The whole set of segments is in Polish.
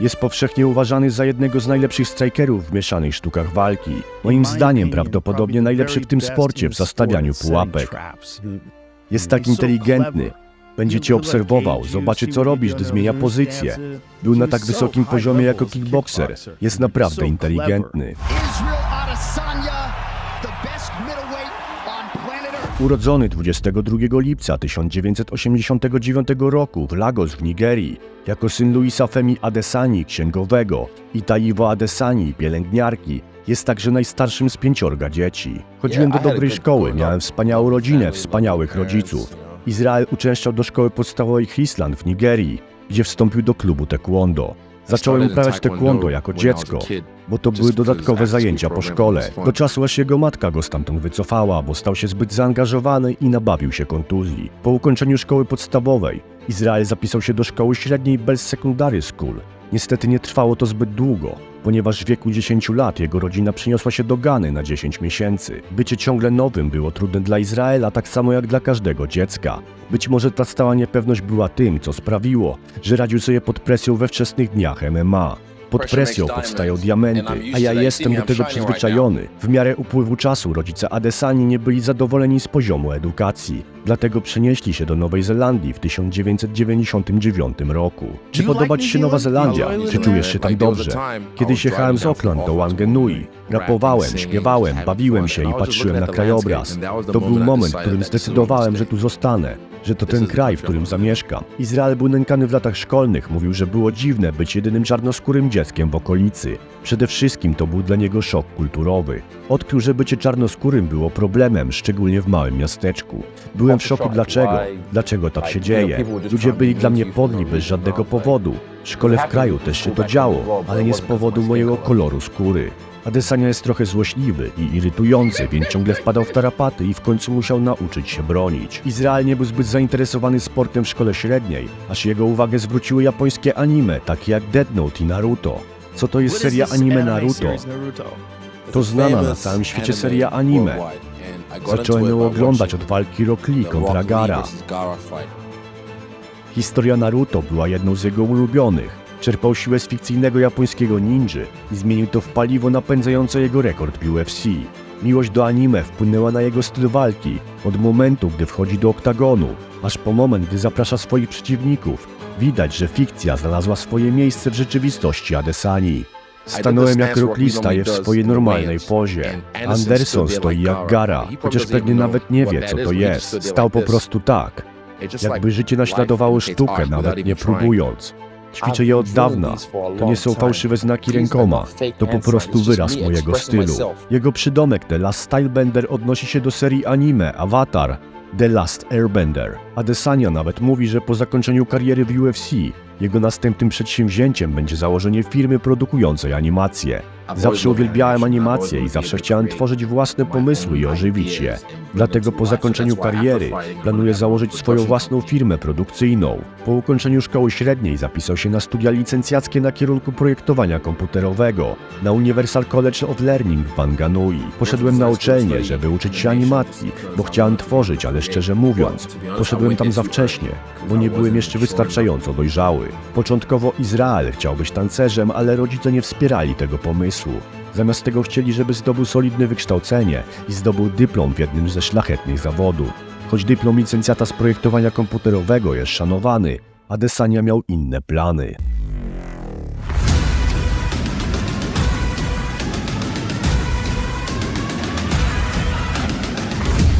Jest powszechnie uważany za jednego z najlepszych strikerów w mieszanych sztukach walki. Moim zdaniem prawdopodobnie najlepszy w tym sporcie w zastawianiu pułapek. Jest tak inteligentny. Będzie cię obserwował, zobaczy co robisz, gdy zmienia pozycję. Był na tak wysokim poziomie jako kickboxer. Jest naprawdę inteligentny. Urodzony 22 lipca 1989 roku w Lagos w Nigerii, jako syn Luisa Femi Adesani, księgowego, i Taiwo Adesani, pielęgniarki, jest także najstarszym z pięciorga dzieci. Chodziłem do dobrej szkoły, miałem wspaniałą rodzinę, wspaniałych rodziców. Izrael uczęszczał do szkoły podstawowej Chrisland w Nigerii, gdzie wstąpił do klubu taekwondo. Zacząłem uprawiać taekwondo jako dziecko, bo to były dodatkowe zajęcia po szkole. Do czasu aż jego matka go stamtąd wycofała, bo stał się zbyt zaangażowany i nabawił się kontuzji. Po ukończeniu szkoły podstawowej Izrael zapisał się do szkoły średniej Bells Secondary School. Niestety nie trwało to zbyt długo, ponieważ w wieku 10 lat jego rodzina przeniosła się do Gany na 10 miesięcy. Bycie ciągle nowym było trudne dla Izraela, tak samo jak dla każdego dziecka. Być może ta stała niepewność była tym, co sprawiło, że radził sobie pod presją we wczesnych dniach MMA. Pod presją powstają diamenty, a ja jestem do tego przyzwyczajony. W miarę upływu czasu rodzice Adesani nie byli zadowoleni z poziomu edukacji, dlatego przenieśli się do Nowej Zelandii w 1999 roku. Czy podoba Ci się Nowa Zelandia? Czy czujesz się tam dobrze? Kiedyś jechałem z Auckland do Wanganui. Rapowałem, śpiewałem, bawiłem się i patrzyłem na krajobraz. To był moment, w którym zdecydowałem, że tu zostanę, że to ten kraj, w którym zamieszkam. Izrael był nękany w latach szkolnych, mówił, że było dziwne być jedynym czarnoskórym dzieckiem w okolicy. Przede wszystkim to był dla niego szok kulturowy. Odkrył, że bycie czarnoskórym było problemem, szczególnie w małym miasteczku. Byłem w szoku dlaczego, dlaczego tak się dzieje. Ludzie byli dla mnie podli bez żadnego powodu. W szkole w kraju też się to działo, ale nie z powodu mojego koloru skóry. Adesania jest trochę złośliwy i irytujący, więc ciągle wpadał w tarapaty i w końcu musiał nauczyć się bronić. Izrael nie był zbyt zainteresowany sportem w szkole średniej, aż jego uwagę zwróciły japońskie anime, takie jak Death Note i Naruto. Co to jest seria anime Naruto? To znana na całym świecie seria anime. Zacząłem ją oglądać od walki Rock Lee kontra Gara. Historia Naruto była jedną z jego ulubionych. Czerpał siłę z fikcyjnego japońskiego ninży i zmienił to w paliwo napędzające jego rekord w UFC. Miłość do anime wpłynęła na jego styl walki od momentu, gdy wchodzi do oktagonu, aż po moment, gdy zaprasza swoich przeciwników. Widać, że fikcja znalazła swoje miejsce w rzeczywistości Adesani. Stanąłem jak Rock staje w swojej normalnej pozie. Anderson stoi jak Gara, chociaż pewnie nawet nie wie, co to jest. Stał po prostu tak. Jakby życie naśladowało sztukę, nawet nie próbując. Ćwiczę je od dawna. To nie są fałszywe znaki rękoma. To po prostu wyraz mojego stylu. Jego przydomek The Last Stylebender odnosi się do serii anime Avatar The Last Airbender. Adesanya nawet mówi, że po zakończeniu kariery w UFC jego następnym przedsięwzięciem będzie założenie firmy produkującej animacje. Zawsze uwielbiałem animacje i zawsze chciałem tworzyć własne pomysły i ożywić je. Dlatego po zakończeniu kariery planuję założyć swoją własną firmę produkcyjną. Po ukończeniu szkoły średniej zapisał się na studia licencjackie na kierunku projektowania komputerowego na Universal College of Learning w Wanganui. Poszedłem na uczelnię, żeby uczyć się animacji, bo chciałem tworzyć, ale szczerze mówiąc, poszedłem tam za wcześnie, bo nie byłem jeszcze wystarczająco dojrzały. Początkowo Izrael chciał być tancerzem, ale rodzice nie wspierali tego pomysłu. Zamiast tego chcieli, żeby zdobył solidne wykształcenie i zdobył dyplom w jednym ze szlachetnych zawodów. Choć dyplom licencjata z projektowania komputerowego jest szanowany, Adesanya miał inne plany.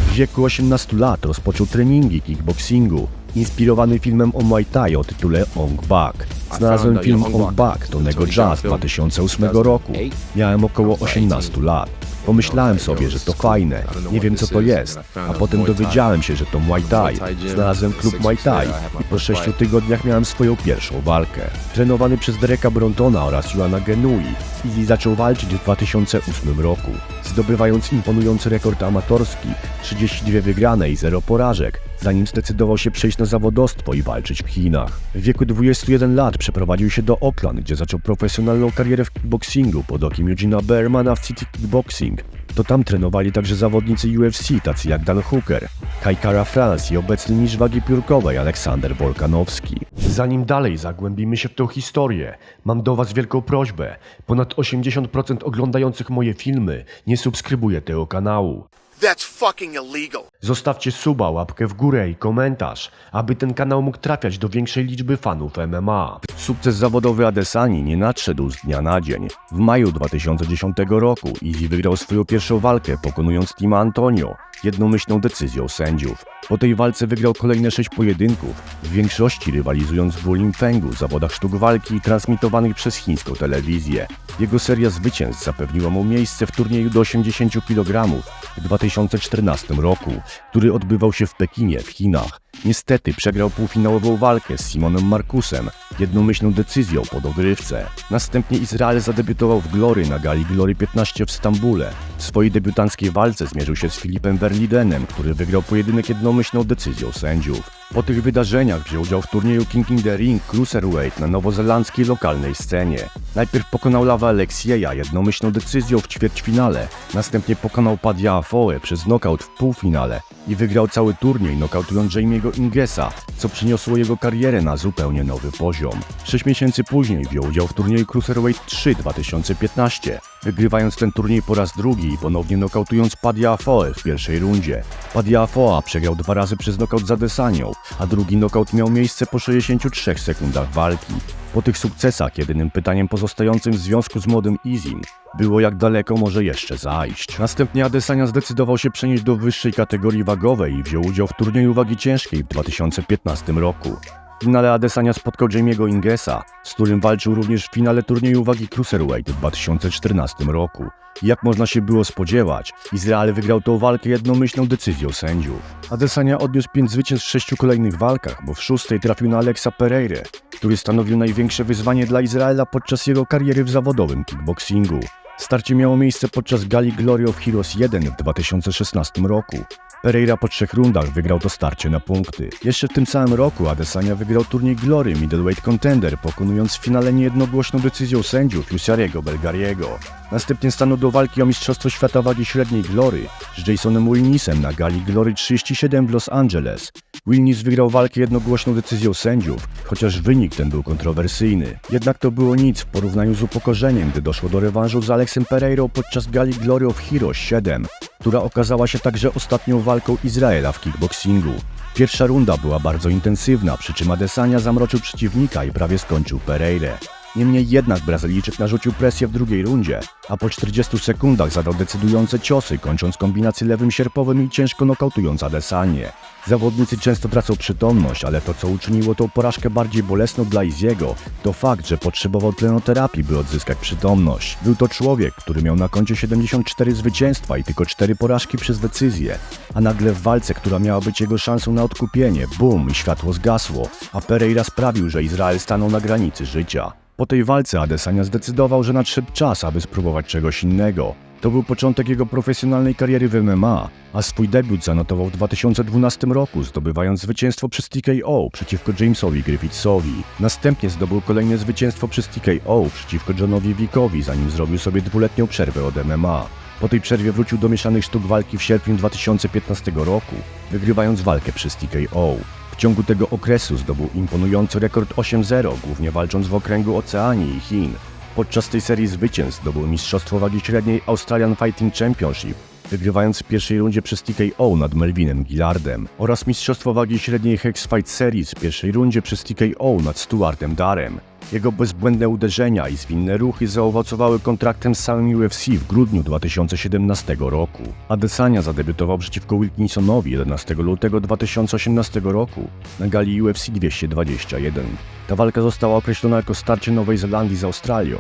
W wieku 18 lat rozpoczął treningi kickboxingu, inspirowany filmem o Muay Thai o tytule Ong Bak. Znalazłem film Ong Bak Tonego Jazz 2008 roku. Miałem około 18 lat. Pomyślałem sobie, że to fajne, nie wiem co to jest, a potem dowiedziałem się, że to Muay Thai. Znalazłem klub Muay Thai i po 6 tygodniach miałem swoją pierwszą walkę. Trenowany przez Dereka Brontona oraz Joana Genui, Izzy zaczął walczyć w 2008 roku, zdobywając imponujący rekord amatorski 32 wygrane i 0 porażek, zanim zdecydował się przejść na zawodostwo i walczyć w Chinach. W wieku 21 lat przeprowadził się do Oakland, gdzie zaczął profesjonalną karierę w kickboxingu pod okiem Eugena Bermana w City Kickboxing. To tam trenowali także zawodnicy UFC, tacy jak Dan Hooker, Kai Kara France i obecny mistrz wagi piórkowej Aleksander Wolkanowski. Zanim dalej zagłębimy się w tę historię, mam do Was wielką prośbę. Ponad 80% oglądających moje filmy nie subskrybuje tego kanału. That's fucking illegal. Zostawcie suba, łapkę w górę i komentarz, aby ten kanał mógł trafiać do większej liczby fanów MMA. Sukces zawodowy Adesani nie nadszedł z dnia na dzień. W maju 2010 roku Easy wygrał swoją pierwszą walkę, pokonując Tima Antonio jednomyślną decyzją sędziów. Po tej walce wygrał kolejne sześć pojedynków, w większości rywalizując w Wulinfengu, zawodach sztuk walki transmitowanych przez chińską telewizję. Jego seria zwycięstw zapewniła mu miejsce w turnieju do 80 kg w 2014 roku, który odbywał się w Pekinie w Chinach. Niestety przegrał półfinałową walkę z Simonem Markusem jednomyślną decyzją po dogrywce. Następnie Izrael zadebiutował w Glory na gali Glory 15 w Stambule. W swojej debiutanckiej walce zmierzył się z Filipem Verlidenem, który wygrał pojedynek jednomyślną decyzją sędziów. Po tych wydarzeniach wziął udział w turnieju King in the Ring Cruiserweight na nowozelandzkiej lokalnej scenie. Najpierw pokonał Lava Alexieja jednomyślną decyzją w ćwierćfinale, następnie pokonał Padia Afoe przez knockout w półfinale i wygrał cały turniej nokautując Jamie'ego Ingesa, co przyniosło jego karierę na zupełnie nowy poziom. Sześć miesięcy później wziął udział w turnieju Cruiserweight 3 2015, wygrywając ten turniej po raz drugi i ponownie nokautując Padia Afoe w pierwszej rundzie. Padia Afoa przegrał dwa razy przez nokaut z Adesanią, a drugi nokaut miał miejsce po 63 sekundach walki. Po tych sukcesach jedynym pytaniem pozostającym w związku z młodym Izim było jak daleko może jeszcze zajść. Następnie Adesanya zdecydował się przenieść do wyższej kategorii wagowej i wziął udział w turnieju wagi ciężkiej w 2015 roku. W finale Adesanya spotkał Jamie'ego Ingesa, z którym walczył również w finale turnieju wagi Cruiserweight w 2014 roku. Jak można się było spodziewać, Izrael wygrał tą walkę jednomyślną decyzją sędziów. Adesanya odniósł 5 zwycięstw w sześciu kolejnych walkach, bo w szóstej trafił na Alexa Pereira, który stanowił największe wyzwanie dla Izraela podczas jego kariery w zawodowym kickboxingu. Starcie miało miejsce podczas gali Glory of Heroes 1 w 2016 roku. Pereira po trzech rundach wygrał to starcie na punkty. Jeszcze w tym samym roku Adesanya wygrał turniej Glory Middleweight Contender, pokonując w finale niejednogłośną decyzją sędziów Jusariego Belgariego. Następnie stanął do walki o Mistrzostwo Świata Wagi Średniej Glory z Jasonem Wilnisem na gali Glory 37 w Los Angeles. Wilnis wygrał walkę jednogłośną decyzją sędziów, chociaż wynik ten był kontrowersyjny. Jednak to było nic w porównaniu z upokorzeniem, gdy doszło do rewanżu z Pereirą podczas gali Glory of Heroes 7, która okazała się także ostatnią walką Izraela w kickboxingu. Pierwsza runda była bardzo intensywna, przy czym Adesanya zamroczył przeciwnika i prawie skończył Pereirę. Niemniej jednak Brazylijczyk narzucił presję w drugiej rundzie, a po 40 sekundach zadał decydujące ciosy, kończąc kombinację lewym sierpowym i ciężko nokautując Adesanię. Zawodnicy często tracą przytomność, ale to co uczyniło tą porażkę bardziej bolesną dla Iziego, to fakt, że potrzebował tlenoterapii, by odzyskać przytomność. Był to człowiek, który miał na koncie 74 zwycięstwa i tylko 4 porażki przez decyzję, a nagle w walce, która miała być jego szansą na odkupienie, bum i światło zgasło, a Pereira sprawił, że Izrael stanął na granicy życia. Po tej walce Adesanya zdecydował, że nadszedł czas, aby spróbować czegoś innego. To był początek jego profesjonalnej kariery w MMA, a swój debiut zanotował w 2012 roku, zdobywając zwycięstwo przez TKO przeciwko Jamesowi Griffithsowi. Następnie zdobył kolejne zwycięstwo przez TKO przeciwko Johnowi Wickowi, zanim zrobił sobie dwuletnią przerwę od MMA. Po tej przerwie wrócił do mieszanych sztuk walki w sierpniu 2015 roku, wygrywając walkę przez TKO. Ciągu tego okresu zdobył imponujący rekord 8-0, głównie walcząc w okręgu Oceanii i Chin. Podczas tej serii zwycięstw zdobył Mistrzostwo Wagi Średniej Australian Fighting Championship, wygrywając w pierwszej rundzie przez TKO nad Melvinem Gillardem oraz Mistrzostwo Wagi Średniej Hex Fight Series w pierwszej rundzie przez TKO nad Stuartem Darem. Jego bezbłędne uderzenia i zwinne ruchy zaowocowały kontraktem z samym UFC w grudniu 2017 roku. Adesanya zadebiutował przeciwko Wilkinsonowi 11 lutego 2018 roku na gali UFC 221. Ta walka została określona jako starcie Nowej Zelandii z Australią.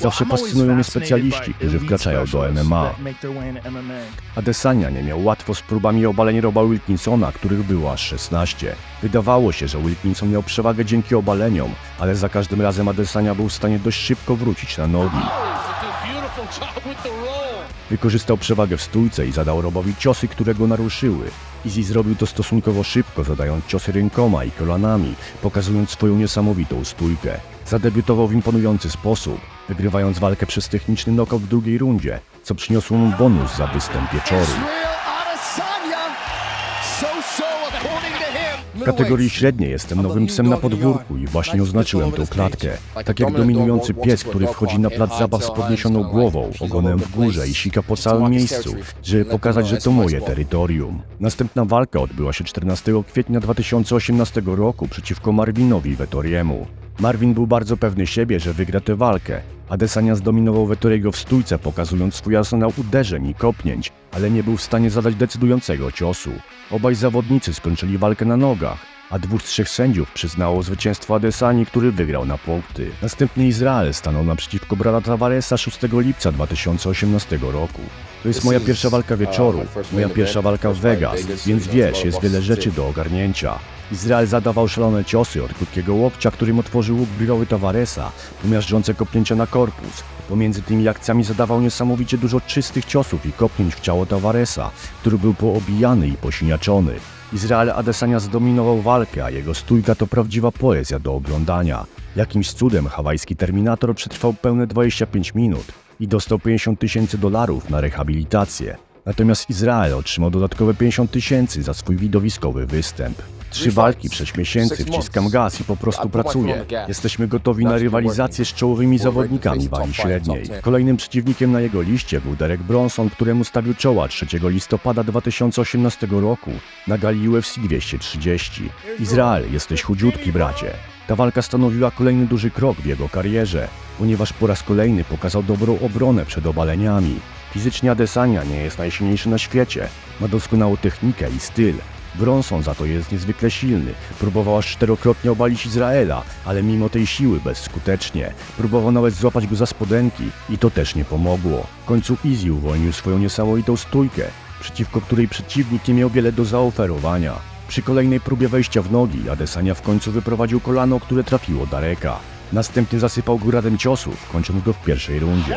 Zawsze fascynują mnie specjaliści, którzy wkraczają do MMA. Adesanya nie miał łatwo z próbami obalenia Roba Wilkinsona, których było aż 16. Wydawało się, że Wilkinson miał przewagę dzięki obaleniom, ale za każdym razem Adesanya był w stanie dość szybko wrócić na nogi. Wykorzystał przewagę w stójce i zadał Robowi ciosy, które go naruszyły. Izzy zrobił to stosunkowo szybko, zadając ciosy rękoma i kolanami, pokazując swoją niesamowitą stójkę. Zadebiutował w imponujący sposób. Wygrywając walkę przez techniczny knockout w drugiej rundzie, co przyniosło mu bonus za występ wieczoru. W kategorii średniej jestem nowym psem na podwórku i właśnie oznaczyłem tą klatkę. Tak jak dominujący pies, który wchodzi na plac zabaw z podniesioną głową, ogonem w górze i sika po całym miejscu, żeby pokazać, że to moje terytorium. Następna walka odbyła się 14 kwietnia 2018 roku przeciwko Marvinowi Vettoriemu. Marvin był bardzo pewny siebie, że wygra tę walkę. Adesanya zdominował Vettoriego w stójce, pokazując swój arsenał uderzeń i kopnięć, ale nie był w stanie zadać decydującego ciosu. Obaj zawodnicy skończyli walkę na nogach, a dwóch z trzech sędziów przyznało zwycięstwo Adesani, który wygrał na punkty. Następnie Izrael stanął naprzeciwko Brada Tavaresa 6 lipca 2018 roku. To jest moja pierwsza walka wieczoru, moja pierwsza walka w Vegas, więc wiesz, jest wiele rzeczy do ogarnięcia. Izrael zadawał szalone ciosy od krótkiego łokcia, którym otworzył łuk birowy Tavaresa, po miażdżące kopnięcia na korpus. Pomiędzy tymi akcjami zadawał niesamowicie dużo czystych ciosów i kopnięć w ciało Tavaresa, który był poobijany i posiniaczony. Izrael Adesanya zdominował walkę, a jego stójka to prawdziwa poezja do oglądania. Jakimś cudem hawajski Terminator przetrwał pełne 25 minut i dostał 50 tysięcy dolarów na rehabilitację. Natomiast Izrael otrzymał dodatkowe 50 tysięcy za swój widowiskowy występ. Trzy walki, sześć miesięcy, wciskam gaz i po prostu pracuję. Jesteśmy gotowi na rywalizację z czołowymi zawodnikami wagi średniej. Kolejnym przeciwnikiem na jego liście był Derek Bronson, któremu stawił czoła 3 listopada 2018 roku na gali UFC 230. Izrael, jesteś chudziutki, bracie. Ta walka stanowiła kolejny duży krok w jego karierze, ponieważ po raz kolejny pokazał dobrą obronę przed obaleniami. Fizycznie Adesanya nie jest najsilniejszy na świecie, ma doskonałą technikę i styl. Bronson za to jest niezwykle silny. Próbował aż czterokrotnie obalić Izraela, ale mimo tej siły bezskutecznie. Próbował nawet złapać go za spodenki i to też nie pomogło. W końcu Izzy uwolnił swoją niesamowitą stójkę, przeciwko której przeciwnik nie miał wiele do zaoferowania. Przy kolejnej próbie wejścia w nogi Adesanya w końcu wyprowadził kolano, które trafiło Dareka. Następnie zasypał go radem ciosów, kończąc go w pierwszej rundzie.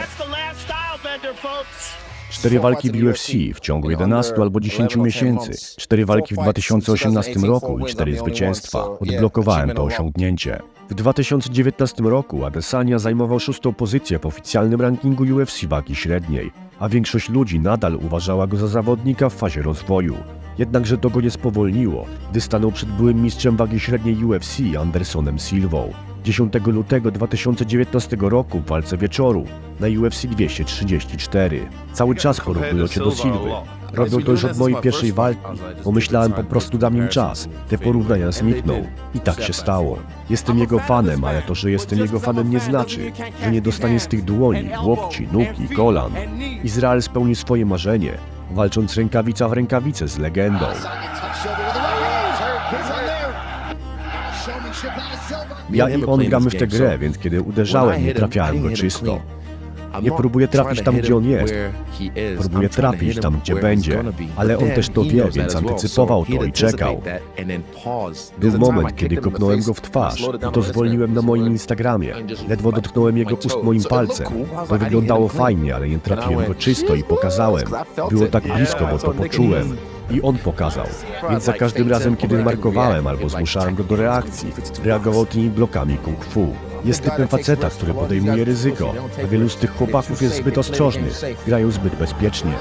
Cztery walki w UFC w ciągu 11 albo 10 miesięcy, cztery walki w 2018 roku i cztery zwycięstwa. Odblokowałem to osiągnięcie. W 2019 roku Adesanya zajmował szóstą pozycję w oficjalnym rankingu UFC wagi średniej, a większość ludzi nadal uważała go za zawodnika w fazie rozwoju. Jednakże to go nie spowolniło, gdy stanął przed byłym mistrzem wagi średniej UFC Andersonem Silvą. 10 lutego 2019 roku w walce wieczoru na UFC 234. Cały czas porównują cię do Silwy. Robią to już od mojej pierwszej walki. Pomyślałem po prostu dam im czas. Te porównania znikną. I tak się stało. Jestem jego fanem, ale to, że jestem jego fanem nie znaczy, że nie dostanie z tych dłoni, łokci, nóg i kolan. Izrael spełni swoje marzenie, walcząc rękawica w rękawicę z legendą. Ja i on gramy w tę grę, więc kiedy uderzałem, nie trafiałem go czysto. Nie próbuję trafić tam, gdzie on jest. Próbuję trafić tam, gdzie będzie, ale on też to wie, więc antycypował to i czekał. Był moment, kiedy kopnąłem go w twarz i to zwolniłem na moim Instagramie. Ledwo dotknąłem jego ust moim palcem. To wyglądało fajnie, ale nie trafiłem go czysto i pokazałem. Było tak blisko, bo to poczułem. I on pokazał. Więc za każdym razem, kiedy markowałem albo zmuszałem go do reakcji, reagował tymi blokami kung fu. Jest typem faceta, który podejmuje ryzyko, a wielu z tych chłopaków jest zbyt ostrożnych, grają zbyt bezpiecznie.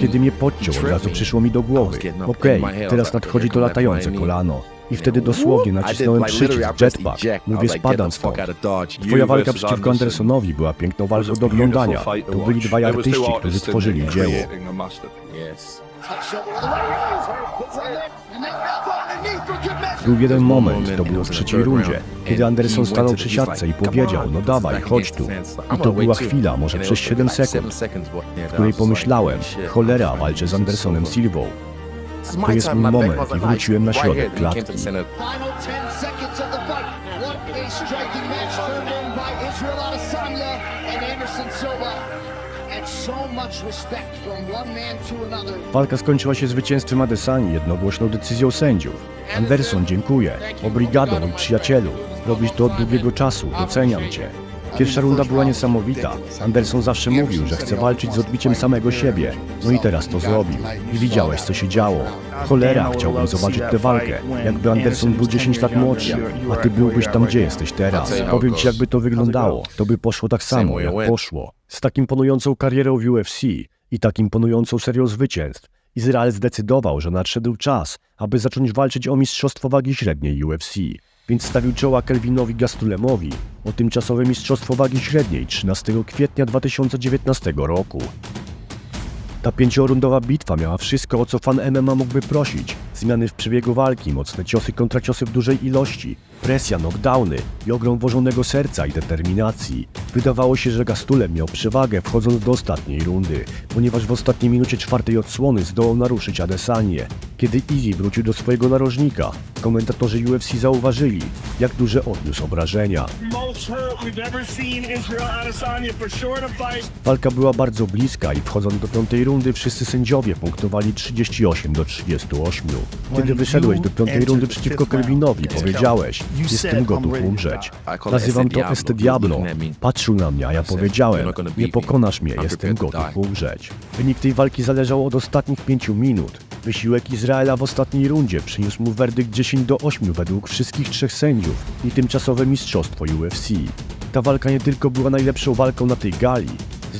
Kiedy mnie podciął, od razu przyszło mi do głowy. Okej, teraz nadchodzi to latające kolano. I wtedy dosłownie nacisnąłem przycisk jetpack. Mówię, spadam stąd. Twoja walka przeciwko Andersonowi była piękną walką do oglądania. To byli dwaj artyści, którzy tworzyli dzieło. Był jeden moment, to było w trzeciej rundzie, kiedy Anderson stanął przy siatce i powiedział, no dawaj, chodź tu. I to była chwila, może przez 7 sekund, w której pomyślałem, cholera, walczę z Andersonem Silvą. To jest mój moment i wróciłem na środek klatki. Final 10 seconds of the fight. What a striking match turned in by Israel Adesanya and Anderson Silva. And so much respect from one man to another. Walka skończyła się zwycięstwem Adesani jednogłośną decyzją sędziów. Anderson, dziękuję. Obrigado, mój przyjacielu. Robisz to od długiego czasu, doceniam cię. Pierwsza runda była niesamowita. Anderson zawsze mówił, że chce walczyć z odbiciem samego siebie. No i teraz to zrobił. I widziałeś, co się działo. Cholera, chciałbym zobaczyć tę walkę. Jakby Anderson był 10 lat młodszy, a ty byłbyś tam, gdzie jesteś teraz. Powiem ci, jakby to wyglądało. To by poszło tak samo, jak poszło. Z tak imponującą karierą w UFC i tak imponującą serią zwycięstw, Izrael zdecydował, że nadszedł czas, aby zacząć walczyć o mistrzostwo wagi średniej UFC, więc stawił czoła Kelvinowi Gastulemowi o tymczasowe mistrzostwo wagi średniej 13 kwietnia 2019 roku. Ta pięciorundowa bitwa miała wszystko, o co fan MMA mógłby prosić. Zmiany w przebiegu walki, mocne ciosy kontra ciosy w dużej ilości, presja, knockdowny i ogrom włożonego serca i determinacji. Wydawało się, że Gastulem miał przewagę wchodząc do ostatniej rundy, ponieważ w ostatniej minucie czwartej odsłony zdołał naruszyć Adesanie. Kiedy Easy wrócił do swojego narożnika, komentatorzy UFC zauważyli, jak duże odniósł obrażenia. Walka była bardzo bliska i wchodząc do piątej rundy wszyscy sędziowie punktowali 38 do 38. Kiedy wyszedłeś do piątej rundy przeciwko Kelvinowi, powiedziałeś, jestem gotów umrzeć. Nazywam to Este Diablo. Patrzył na mnie, a ja powiedziałem, nie pokonasz mnie, jestem gotów umrzeć. Wynik tej walki zależał od ostatnich pięciu minut. Wysiłek Izraela w ostatniej rundzie przyniósł mu werdykt 10 do 8 według wszystkich trzech sędziów i tymczasowe mistrzostwo UFC. Ta walka nie tylko była najlepszą walką na tej gali,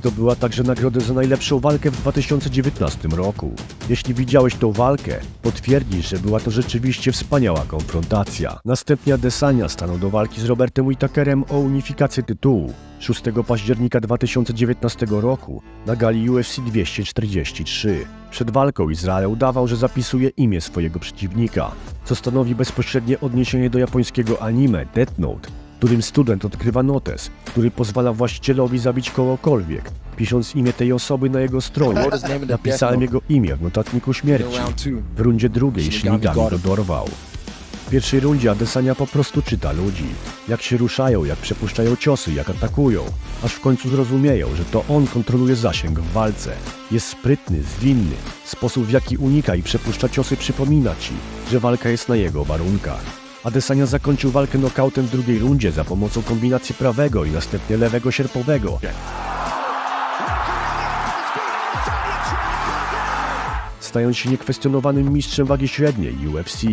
Zdobyła także nagrodę za najlepszą walkę w 2019 roku. Jeśli widziałeś tą walkę, potwierdzisz, że była to rzeczywiście wspaniała konfrontacja. Następnie Adesanya stanął do walki z Robertem Whittakerem o unifikację tytułu 6 października 2019 roku na gali UFC 243. Przed walką Izrael udawał, że zapisuje imię swojego przeciwnika, co stanowi bezpośrednie odniesienie do japońskiego anime Death Note, którym student odkrywa notes, który pozwala właścicielowi zabić kogokolwiek, pisząc imię tej osoby na jego stronie. Napisałem jego imię w notatniku śmierci. W rundzie drugiej Shinigami go dorwał. W pierwszej rundzie Adesanya po prostu czyta ludzi. Jak się ruszają, jak przepuszczają ciosy, jak atakują. Aż w końcu zrozumieją, że to on kontroluje zasięg w walce. Jest sprytny, zwinny. Sposób w jaki unika i przepuszcza ciosy przypomina ci, że walka jest na jego warunkach. Adesanya zakończył walkę nokautem w drugiej rundzie za pomocą kombinacji prawego i następnie lewego sierpowego. Stając się niekwestionowanym mistrzem wagi średniej UFC.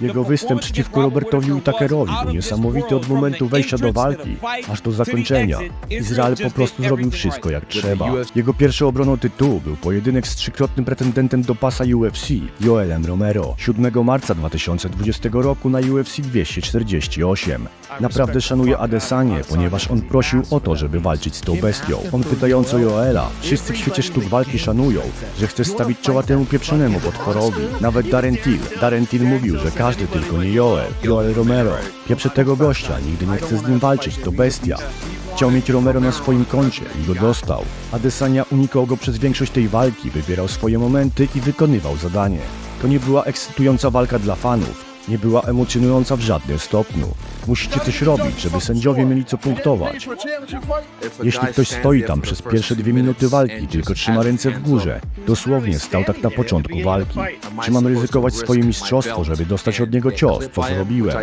Jego występ przeciwko Robertowi Whittakerowi był niesamowity od momentu wejścia do walki, aż do zakończenia. Izrael po prostu zrobił wszystko jak trzeba. Jego pierwszą obroną tytułu był pojedynek z trzykrotnym pretendentem do pasa UFC, Joelem Romero, 7 marca 2020 roku na UFC 248. Naprawdę szanuję Adesanie, ponieważ on prosił o to, żeby walczyć z tą bestią. On pytająco Joela, wszyscy w świecie sztuk walki szanują, że chcesz stawić czoła temu pieprzonemu potworowi. Nawet Darren Till. Darren Till mówił, że każdy tylko nie Joel. Joel Romero. Pieprze tego gościa, nigdy nie chce z nim walczyć, to bestia. Chciał mieć Romero na swoim koncie i go dostał. Adesanya unikał go przez większość tej walki, wybierał swoje momenty i wykonywał zadanie. To nie była ekscytująca walka dla fanów. Nie była emocjonująca w żadnym stopniu. Musicie coś robić, żeby sędziowie mieli co punktować. Jeśli ktoś stoi tam przez pierwsze dwie minuty walki tylko trzyma ręce w górze, dosłownie stał tak na początku walki. Czy mam ryzykować swoje mistrzostwo, żeby dostać od niego cios, co zrobiłem?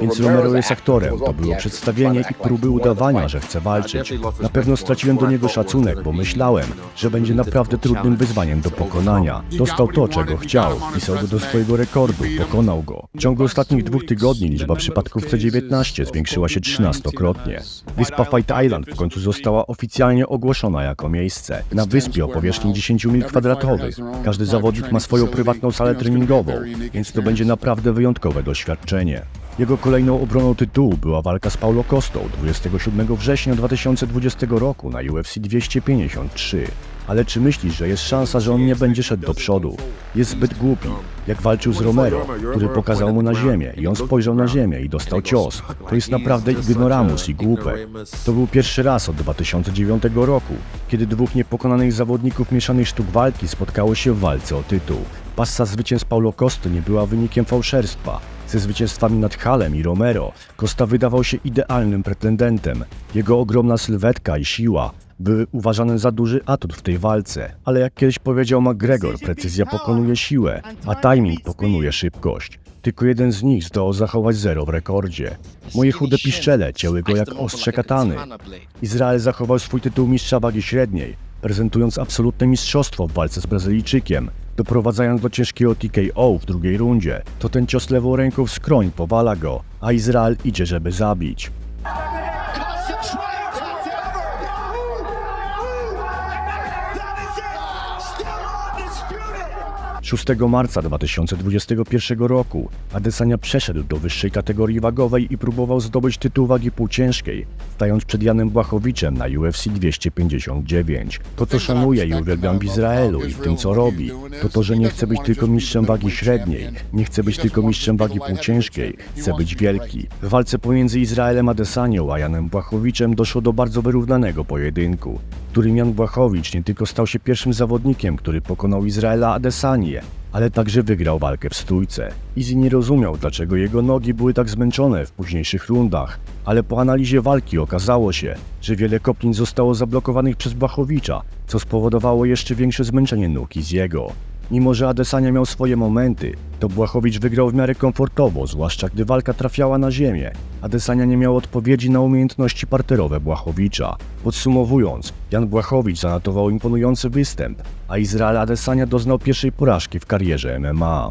Więc Romero jest aktorem, to było przedstawienie i próby udawania, że chce walczyć. Na pewno straciłem do niego szacunek, bo myślałem, że będzie naprawdę trudnym wyzwaniem do pokonania. To, czego chciał, pisał do swojego rekordu, pokonał go. W ciągu ostatnich dwóch tygodni liczba przypadków C19 zwiększyła się trzynastokrotnie. Wyspa Fight Island w końcu została oficjalnie ogłoszona jako miejsce. Na wyspie o powierzchni 10 mil kwadratowych. Każdy zawodnik ma swoją prywatną salę treningową, więc to będzie naprawdę wyjątkowe doświadczenie. Jego kolejną obroną tytułu była walka z Paulo Costą 27 września 2020 roku na UFC 253. Ale czy myślisz, że jest szansa, że on nie będzie szedł do przodu? Jest zbyt głupi. Jak walczył z Romero, który pokazał mu na ziemię i on spojrzał na ziemię i dostał cios. To jest naprawdę ignoramus i głupek. To był pierwszy raz od 2009 roku, kiedy dwóch niepokonanych zawodników mieszanych sztuk walki spotkało się w walce o tytuł. Passa zwycięstw Paulo Costy nie była wynikiem fałszerstwa. Ze zwycięstwami nad Halem i Romero, Costa wydawał się idealnym pretendentem. Jego ogromna sylwetka i siła były uważane za duży atut w tej walce, ale jak kiedyś powiedział McGregor, precyzja pokonuje siłę, a timing pokonuje szybkość. Tylko jeden z nich zdołał zachować zero w rekordzie. Moje chude piszczele cięły go jak ostrze katany. Izrael zachował swój tytuł mistrza wagi średniej, prezentując absolutne mistrzostwo w walce z Brazylijczykiem, doprowadzając do ciężkiego TKO w drugiej rundzie. To ten cios lewą ręką w skroń powala go, a Izrael idzie, żeby zabić. 6 marca 2021 roku Adesanya przeszedł do wyższej kategorii wagowej i próbował zdobyć tytuł wagi półciężkiej, stając przed Janem Błachowiczem na UFC 259. To, co szanuję i uwielbiam w Izraelu i w tym, co robi, to to, że nie chce być tylko mistrzem wagi średniej, nie chce być tylko mistrzem wagi półciężkiej, chce być wielki. W walce pomiędzy Izraelem Adesanią a Janem Błachowiczem doszło do bardzo wyrównanego pojedynku, którym Jan Błachowicz nie tylko stał się pierwszym zawodnikiem, który pokonał Izraela Adesanię, ale także wygrał walkę w stójce. Izzy nie rozumiał, dlaczego jego nogi były tak zmęczone w późniejszych rundach, ale po analizie walki okazało się, że wiele kopniń zostało zablokowanych przez Błachowicza, co spowodowało jeszcze większe zmęczenie nóg Izziego. Mimo, że Adesanya miał swoje momenty, to Błachowicz wygrał w miarę komfortowo, zwłaszcza gdy walka trafiała na ziemię. Adesanya nie miał odpowiedzi na umiejętności parterowe Błachowicza. Podsumowując, Jan Błachowicz zanotował imponujący występ, a Izrael Adesanya doznał pierwszej porażki w karierze MMA.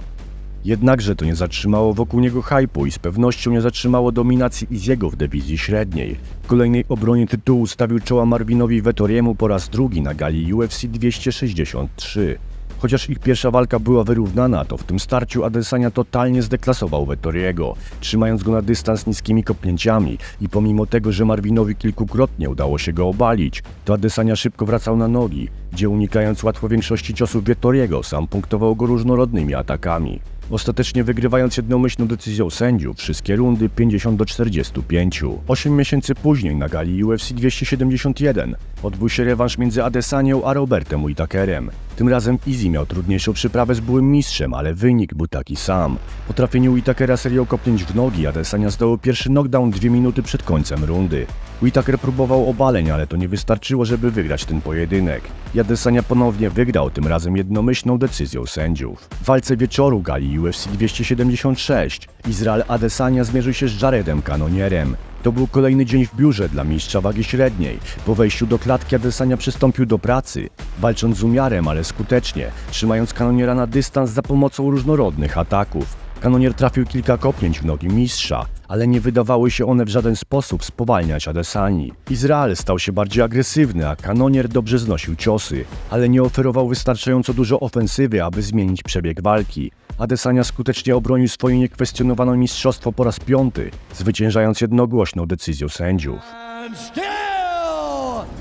Jednakże to nie zatrzymało wokół niego hypu i z pewnością nie zatrzymało dominacji Iziego w dywizji średniej. W kolejnej obronie tytułu stawił czoła Marvinowi Vettoriemu po raz drugi na gali UFC 263. Chociaż ich pierwsza walka była wyrównana, to w tym starciu Adesanya totalnie zdeklasował Vettoriego, trzymając go na dystans niskimi kopnięciami i pomimo tego, że Marvinowi kilkukrotnie udało się go obalić, to Adesanya szybko wracał na nogi, gdzie unikając łatwo większości ciosów Vettoriego, sam punktował go różnorodnymi atakami. Ostatecznie wygrywając jednomyślną decyzją sędziów wszystkie rundy 50 do 45. Osiem miesięcy później na gali UFC 271 odbył się rewanż między Adesanią a Robertem Whittakerem. Tym razem Easy miał trudniejszą przyprawę z byłym mistrzem, ale wynik był taki sam. Po trafieniu Whittakera serią kopnięć w nogi Adesanya zdobył pierwszy knockdown dwie minuty przed końcem rundy. Whittaker próbował obaleń, ale to nie wystarczyło, żeby wygrać ten pojedynek. I Adesanya ponownie wygrał, tym razem jednomyślną decyzją sędziów. W walce wieczoru gali UFC 276 Izrael Adesanya zmierzył się z Jaredem Kanonierem. To był kolejny dzień w biurze dla mistrza wagi średniej. Po wejściu do klatki Adesanya przystąpił do pracy, walcząc z umiarem, ale skutecznie, trzymając kanoniera na dystans za pomocą różnorodnych ataków. Kanonier trafił kilka kopnięć w nogi mistrza, ale nie wydawały się one w żaden sposób spowalniać Adesani. Izrael stał się bardziej agresywny, a kanonier dobrze znosił ciosy, ale nie oferował wystarczająco dużo ofensywy, aby zmienić przebieg walki. Adesanya skutecznie obronił swoje niekwestionowane mistrzostwo po raz piąty, zwyciężając jednogłośną decyzją sędziów.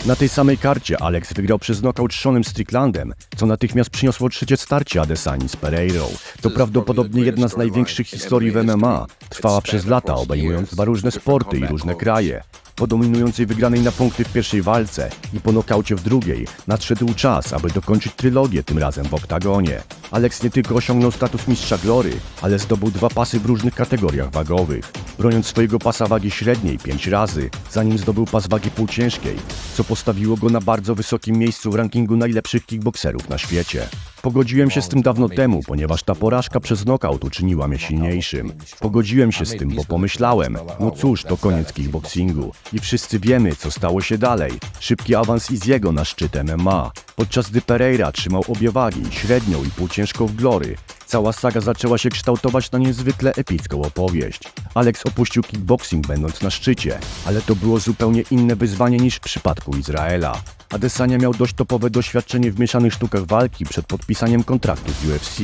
Na tej samej karcie Alex wygrał przez nokaut Seanem Stricklandem, co natychmiast przyniosło trzecie starcie Adesani z Pereirą. To prawdopodobnie jedna z największych historii w MMA. Trwała przez lata, obejmując dwa różne sporty i różne kraje. Po dominującej wygranej na punkty w pierwszej walce i po nokaucie w drugiej nadszedł czas, aby dokończyć trylogię, tym razem w oktagonie. Alex nie tylko osiągnął status mistrza glory, ale zdobył dwa pasy w różnych kategoriach wagowych, broniąc swojego pasa wagi średniej pięć razy, zanim zdobył pas wagi półciężkiej, co postawiło go na bardzo wysokim miejscu w rankingu najlepszych kickbokserów na świecie. Pogodziłem się z tym dawno temu, ponieważ ta porażka przez nokaut uczyniła mnie silniejszym. Pogodziłem się z tym, bo pomyślałem, no cóż, to koniec kickboxingu. I wszyscy wiemy, co stało się dalej. Szybki awans Iziego na szczyt MMA. Podczas gdy Pereira trzymał obie wagi, średnią i półciężką w glory, Cała saga zaczęła się kształtować na niezwykle epicką opowieść. Alex opuścił kickboxing będąc na szczycie, ale to było zupełnie inne wyzwanie niż w przypadku Izraela. Adesanya miał dość topowe doświadczenie w mieszanych sztukach walki przed podpisaniem kontraktu z UFC.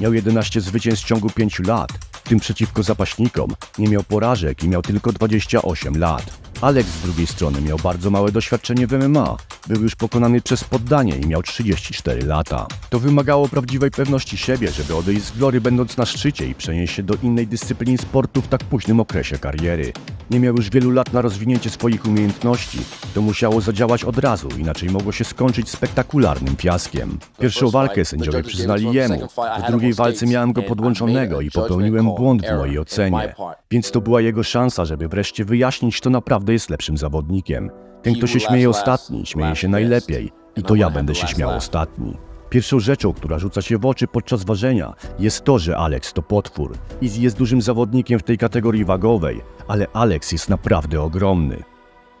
Miał 11 zwycięstw w ciągu 5 lat, w tym przeciwko zapaśnikom, nie miał porażek i miał tylko 28 lat. Alex z drugiej strony miał bardzo małe doświadczenie w MMA. Był już pokonany przez poddanie i miał 34 lata. To wymagało prawdziwej pewności siebie, żeby odejść z glory będąc na szczycie i przenieść się do innej dyscypliny sportu w tak późnym okresie kariery. Nie miał już wielu lat na rozwinięcie swoich umiejętności. To musiało zadziałać od razu, inaczej mogło się skończyć spektakularnym fiaskiem. Pierwszą walkę sędziowie przyznali jemu. W drugiej walce miałem go podłączonego i popełniłem błąd w mojej ocenie. Więc to była jego szansa, żeby wreszcie wyjaśnić, kto naprawdę jest lepszym zawodnikiem. Ten, kto się śmieje ostatni, śmieje się najlepiej. I to ja będę się śmiał ostatni. Pierwszą rzeczą, która rzuca się w oczy podczas ważenia, jest to, że Alex to potwór. Izzy jest dużym zawodnikiem w tej kategorii wagowej, ale Alex jest naprawdę ogromny.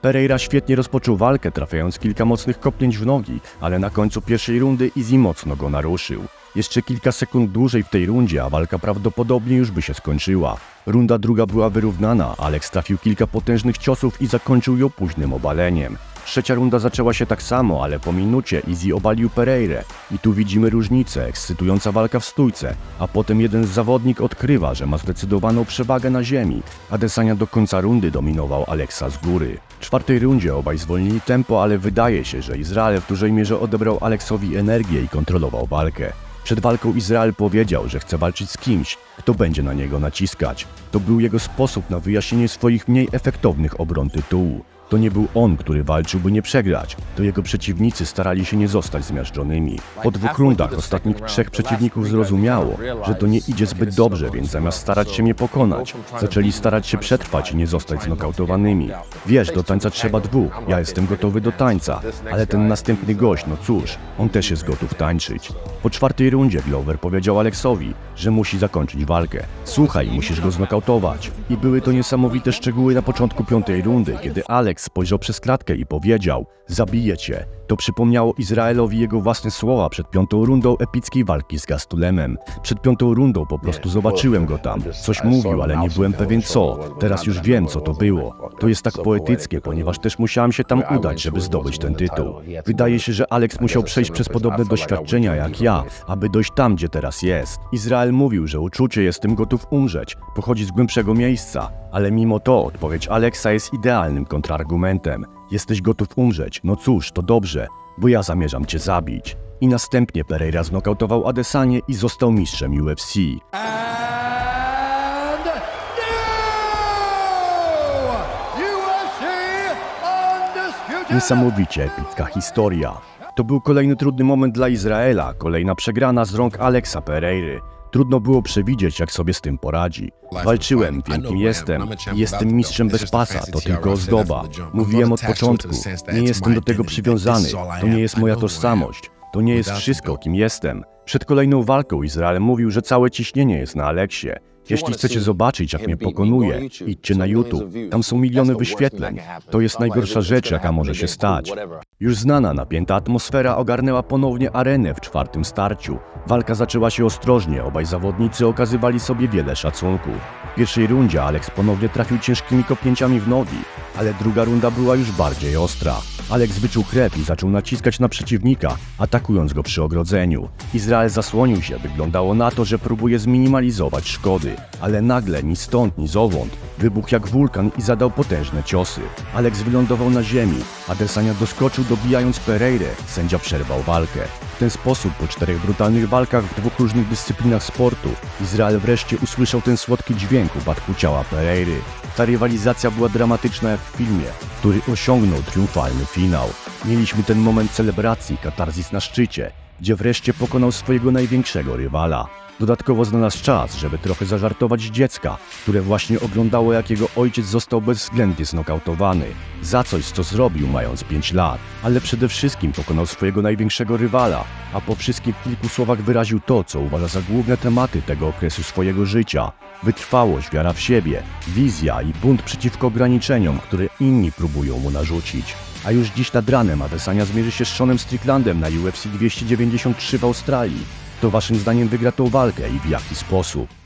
Pereira świetnie rozpoczął walkę, trafiając kilka mocnych kopnięć w nogi, ale na końcu pierwszej rundy Izzy mocno go naruszył. Jeszcze kilka sekund dłużej w tej rundzie, a walka prawdopodobnie już by się skończyła. Runda druga była wyrównana, Alex trafił kilka potężnych ciosów i zakończył ją późnym obaleniem. Trzecia runda zaczęła się tak samo, ale po minucie Izzy obalił Pereirę. I tu widzimy różnicę, ekscytująca walka w stójce, a potem jeden z zawodnik odkrywa, że ma zdecydowaną przewagę na ziemi. Adesanya do końca rundy dominował Alexa z góry. W czwartej rundzie obaj zwolnili tempo, ale wydaje się, że Izrael w dużej mierze odebrał Alexowi energię i kontrolował walkę. Przed walką Izrael powiedział, że chce walczyć z kimś, kto będzie na niego naciskać. To był jego sposób na wyjaśnienie swoich mniej efektownych obron tytułu. To nie był on, który walczył, by nie przegrać. To jego przeciwnicy starali się nie zostać zmiażdżonymi. Po dwóch rundach ostatnich trzech przeciwników zrozumiało, że to nie idzie zbyt dobrze, więc zamiast starać się mnie pokonać, zaczęli starać się przetrwać i nie zostać znokautowanymi. Wiesz, do tańca trzeba dwóch, ja jestem gotowy do tańca, ale ten następny gość, no cóż, on też jest gotów tańczyć. Po czwartej rundzie Glover powiedział Alexowi, że musi zakończyć walkę. Słuchaj, musisz go znokautować. I były to niesamowite szczegóły na początku piątej rundy, kiedy Alex spojrzał przez klatkę i powiedział: Zabiję cię. To przypomniało Izraelowi jego własne słowa przed piątą rundą epickiej walki z Gastulemem. Przed piątą rundą po prostu zobaczyłem go tam. Coś mówił, ale nie byłem pewien co. Teraz już wiem, co to było. To jest tak poetyckie, ponieważ też musiałem się tam udać, żeby zdobyć ten tytuł. Wydaje się, że Alex musiał przejść przez podobne doświadczenia jak ja, aby dojść tam, gdzie teraz jest. Izrael mówił, że uczucie jest tym gotów umrzeć, pochodzi z głębszego miejsca, ale mimo to odpowiedź Alexa jest idealnym kontrargumentem. Jesteś gotów umrzeć, no cóż, to dobrze, bo ja zamierzam cię zabić. I następnie Pereira znokautował Adesanie i został mistrzem UFC. Niesamowicie epicka historia. To był kolejny trudny moment dla Izraela, kolejna przegrana z rąk Alexa Pereiry. Trudno było przewidzieć, jak sobie z tym poradzi. Walczyłem, wiem kim jestem. Jestem mistrzem bez pasa, to tylko ozdoba. Mówiłem od początku, nie jestem do tego przywiązany, to nie jest moja tożsamość. To nie jest wszystko, kim jestem. Przed kolejną walką Izrael mówił, że całe ciśnienie jest na Aleksie. Jeśli chcecie zobaczyć, jak mnie pokonuje, idźcie na YouTube. Tam są miliony wyświetleń. To jest najgorsza rzecz, jaka może się stać. Już znana, napięta atmosfera ogarnęła ponownie arenę w czwartym starciu. Walka zaczęła się ostrożnie, obaj zawodnicy okazywali sobie wiele szacunku. W pierwszej rundzie Alex ponownie trafił ciężkimi kopnięciami w nogi, ale druga runda była już bardziej ostra. Alex wyczuł krew i zaczął naciskać na przeciwnika, atakując go przy ogrodzeniu. Izrael zasłonił się, wyglądało na to, że próbuje zminimalizować szkody, ale nagle ni stąd, ni zowąd wybuchł jak wulkan i zadał potężne ciosy. Alex wylądował na ziemi, a Desania doskoczył dobijając Pereirę, sędzia przerwał walkę. W ten sposób po czterech brutalnych walkach w dwóch różnych dyscyplinach sportu, Izrael wreszcie usłyszał ten słodki dźwięk upadku ciała Pereiry. Ta rywalizacja była dramatyczna jak w filmie, który osiągnął triumfalny finał. Mieliśmy ten moment celebracji, katarzis na szczycie, gdzie wreszcie pokonał swojego największego rywala. Dodatkowo znalazł czas, żeby trochę zażartować dziecka, które właśnie oglądało jak jego ojciec został bezwzględnie znokautowany. Za coś, co zrobił mając 5 lat. Ale przede wszystkim pokonał swojego największego rywala, a po wszystkich kilku słowach wyraził to, co uważa za główne tematy tego okresu swojego życia. Wytrwałość, wiara w siebie, wizja i bunt przeciwko ograniczeniom, które inni próbują mu narzucić. A już dziś nad ranem Adesanya zmierzy się z Seanem Stricklandem na UFC 293 w Australii. To waszym zdaniem wygra tą walkę i w jaki sposób?